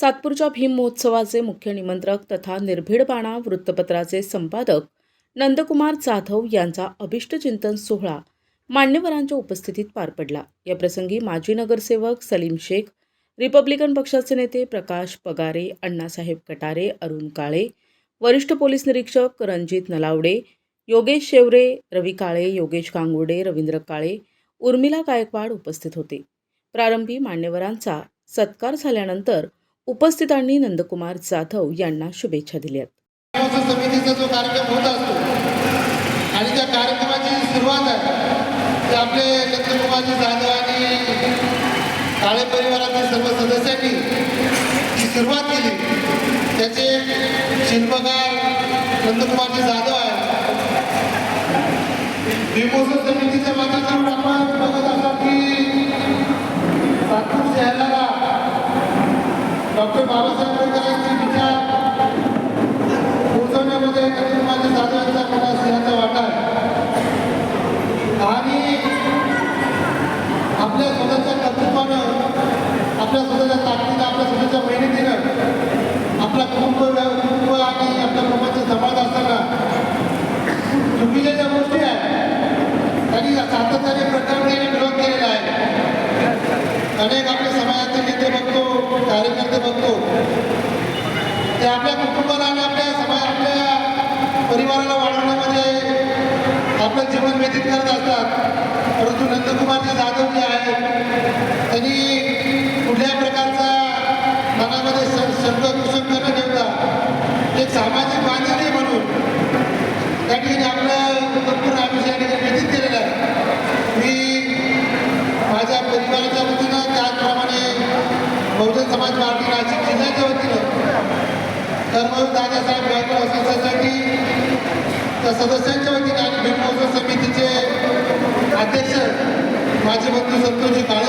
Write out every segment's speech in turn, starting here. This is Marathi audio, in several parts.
सातपूरच्या भीम महोत्सवाचे मुख्य निमंत्रक तथा निर्भीडपाणा वृत्तपत्राचे संपादक नंदकुमार जाधव यांचा अभिष्टचिंतन सोहळा मान्यवरांच्या उपस्थितीत पार पडला. या प्रसंगी माजी नगरसेवक सलीम शेख रिपब्लिकन पक्षाचे नेते प्रकाश पगारे अण्णासाहेब कटारे अरुण काळे वरिष्ठ पोलीस निरीक्षक रणजित नलावडे योगेश शेवरे रवी काळे योगेश कांगुडे रवींद्र काळे उर्मिला गायकवाड उपस्थित होते. प्रारंभी मान्यवरांचा सत्कार झाल्यानंतर उपस्थितांनी नंदकुमार जाधव यांना शुभेच्छा दिल्यात समितीचा जो कार्यक्रम होत असतो आणि त्या कार्यक्रमाची सुरुवात आहे. आपले नंदकुमारजी जाधव आणि काळे परिवारातील सर्व सदस्यांनी जी सुरुवात केली त्याचे शिल्पकार नंदकुमारजी जाधव आहे समितीच्या माध्यमातून विचार पोहोचवण्यामध्ये सिंहाचा वाटा. आणि आपल्या स्वतःच्या कर्तृत्वानं आपल्या स्वतःच्या ताकदीनं आपल्या स्वतःच्या मेहनतीनं आपला कुटुंब कुटुंब आणि आपल्या कुटुंबाचं सांभाळत असताना चुकीच्या ज्या गोष्टी आहेत त्यांनी सातत्याने प्रकरणे विरोध केलेला आहे. अनेक आपल्या समाजाचे नेते बघतो कार्यकर्ते बघतो ते आपल्या कुटुंबाला आणि आपल्या समाज आपल्या परिवाराला वाढवण्यामध्ये आपलं जीवन व्यतीत करत असतात परंतु नंदकुमारजी जाधव जे आहेत त्यांनी कुठल्या प्रकारचा मनामध्ये स- शंक न ठेवता एक सामाजिक बांधिलकी म्हणून त्या ठिकाणी आपलं संपूर्ण आयुष्य या ठिकाणी व्यतीत केलेलं आहे. मी माझ्या परिवाराच्या वतीनं त्याचप्रमाणे बहुजन समाज पार्टी नाशिक जिल्ह्याच्या वतीनं कर्मवीर दादासाहेब गायकवाड असोसिएशनसाठी त्या सदस्यांच्या वतीने आणि भीम समितीचे अध्यक्ष माजी मंत्री संतोषजी काळे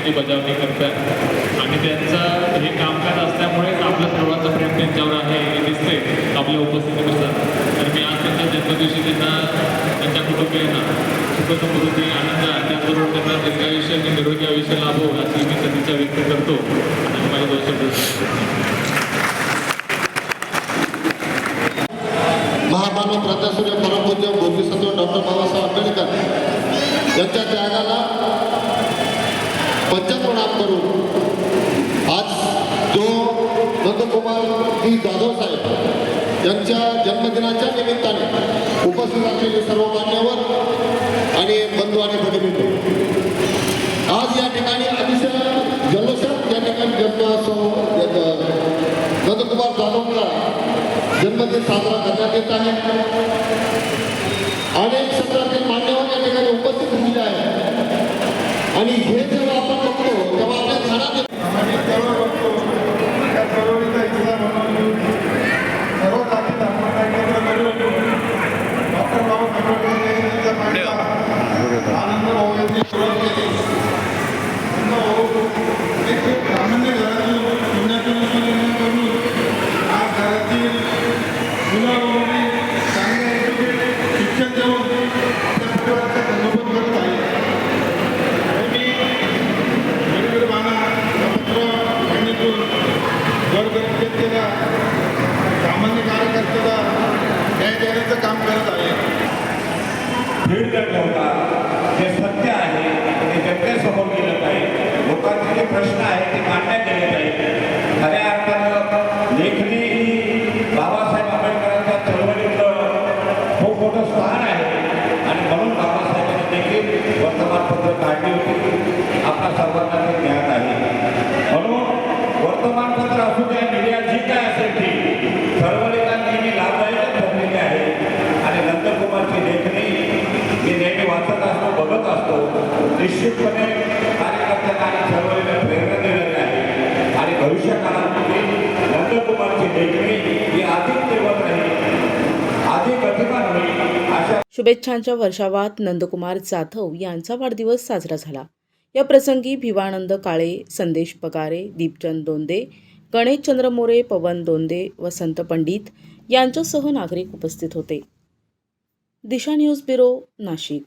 प्रामाणिकपणे ते बजावणी करतात. आणि त्यांचं हे कामकाज असल्यामुळेच आपलं सर्वांचं प्रेम त्यांच्यावर आहे हे दिसते आपल्या उपस्थितीनुसार. तर मी आज त्यांच्या जन्मदिवशी त्यांना त्यांच्या कुटुंबियांना सुखसमृद्धी आनंद त्याचबरोबर त्यांना दीर्घायुष्य आणि निरोगी आयुष्य लाभो अशी मी सदिच्छा व्यक्त करतो. आणि माझ्या दोन शब्द महामानव प्रजासूर्य परमपूज्य बोधिसत्व डॉक्टर बाबासाहेब आंबेडकर यांच्या त्या पंचप्रणाम करून आज जो नंदकुमार जी जाधव साहेब यांच्या जन्मदिनाच्या निमित्ताने उपस्थित असलेले सर्व मान्यवर आणि बंधू आणि भगिनी आज या ठिकाणी अतिशय जल्लोषात या ठिकाणी जन्मोत्सव नंदकुमार जाधवचा जन्मदिन साजरा करण्यात येत आहे. अनेक क्षेत्रातील मान्यवर या ठिकाणी उपस्थित झालेले आहे आणि हे भीड न ठेवता जे सत्य आहे ते जनतेसमोर गेलं पाहिजे लोकांचे जे प्रश्न आहेत निश्चितपणे कार्यकर्त्यांना प्रेरणा आहे. आणि काळामध्ये नंदकुमारची ही अधिक राहील. शुभेच्छांच्या वर्षावात नंदकुमार जाधव यांचा वाढदिवस साजरा झाला. या प्रसंगी भिवानंद काळे संदेश पगारे दीपचंद दोंदे गणेश चंद्र मोरे पवन दोंदे वसंत पंडित यांच्यासह नागरिक उपस्थित होते. Disha news bureau Nashik.